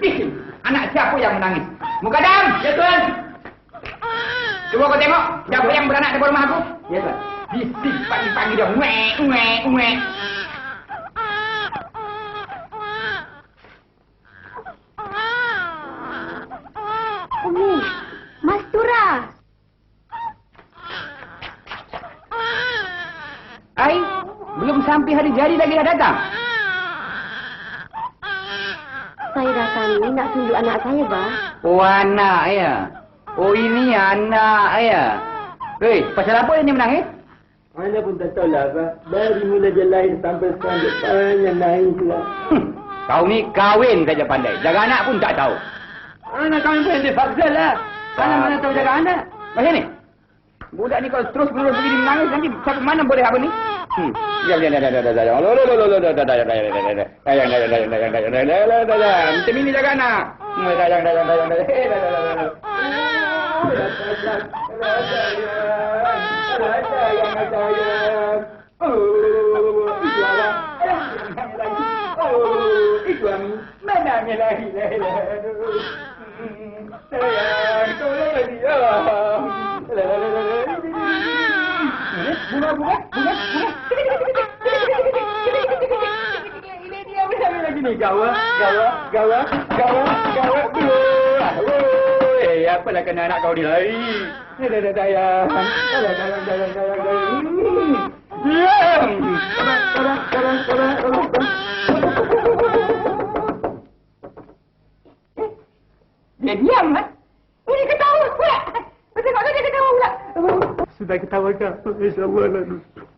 Bising. Anak siapa yang menangis? Mukadam! Ya, Tuan. Cuba kau tengok. Siapa yang beranak di rumah aku? Ya, Tuan. Bising pagi-pagi dia. Uek, uek, uek. Umi, Mastura. Ai, belum sampai hari jadi lagi dah datang. Saya datang ini nak tunjuk anak saya, bah. Oh, anak ya. Oh, ini anak ya. Hei, pasal apa ini menangis? Mana pun tak tahu lah, Abah. Dari mula je lahir sampai sekarang, dia banyak nangis pula. Hmm, kau ni kahwin saja pandai. Jaga anak pun tak tahu. Anak kami pun dipaksa lah. Mana mana tahu jaga anak. Macam ni? Budak ni kalau terus menerus begini menangis nanti sampai mana boleh apa ni? Temini jagana. Benar lagi ni. Gawa, gawa, gawa, gawa, gawa. Eh, apalah kena anak kau ni lari. Dah, dah, dah, sayang. Dah, dah, dah, dah, dah, dah, dah. Hmm. Diam. Sabar, sabar, sabar, sabar. Eh, Dia diam, kan? Oh, dia ketawa pula. Tengok dia ketawa pula. Sudah ketawa kau. InsyaAllah lah.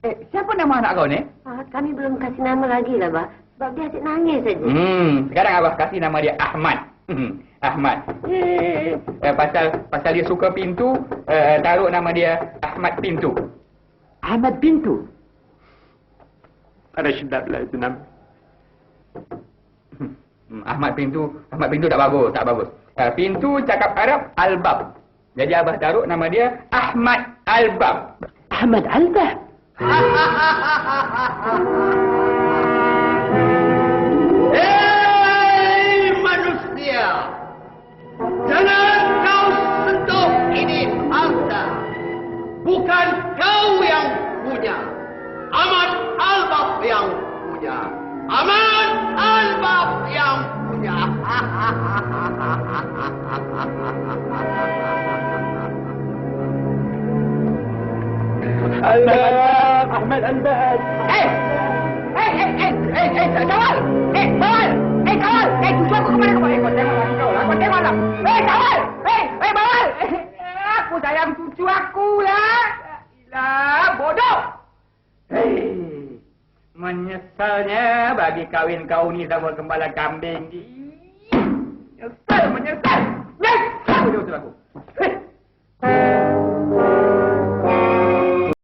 Eh, siapa nama anak kau ni? Ah, kami belum kasih nama lagi lah, bah. Sebab dia asyik nangis saja. Hmm, sekarang abah kasih nama dia Ahmad. Hmm, Ahmad. Eh, pasal pasal dia suka pintu, eh, taruh nama dia Ahmad Pintu. Ahmad Pintu. Ada sedap lah itu nama. Hmm, Ahmad Pintu, Ahmad Pintu tak bagus, tak bagus. Eh, pintu cakap Arab Albab. Jadi abah taruh nama dia Ahmad Albab. Ahmad Albab. Amat Albab yang punya. Albab. Ahmad Albab. Eh! Eh, eh, eh, eh, eh, kawal! Eh, kawal! Eh, kawal! Eh, cucu aku kemana kau? Eh, kau tengok lah kau lah, kau tengok lah. Eh, kawal! Eh, eh, bawal! Eh, aku sayang cucu aku lah. Lah, bodoh! Hei, menyesalnya bagi kawin kau ni sama gembala kambing.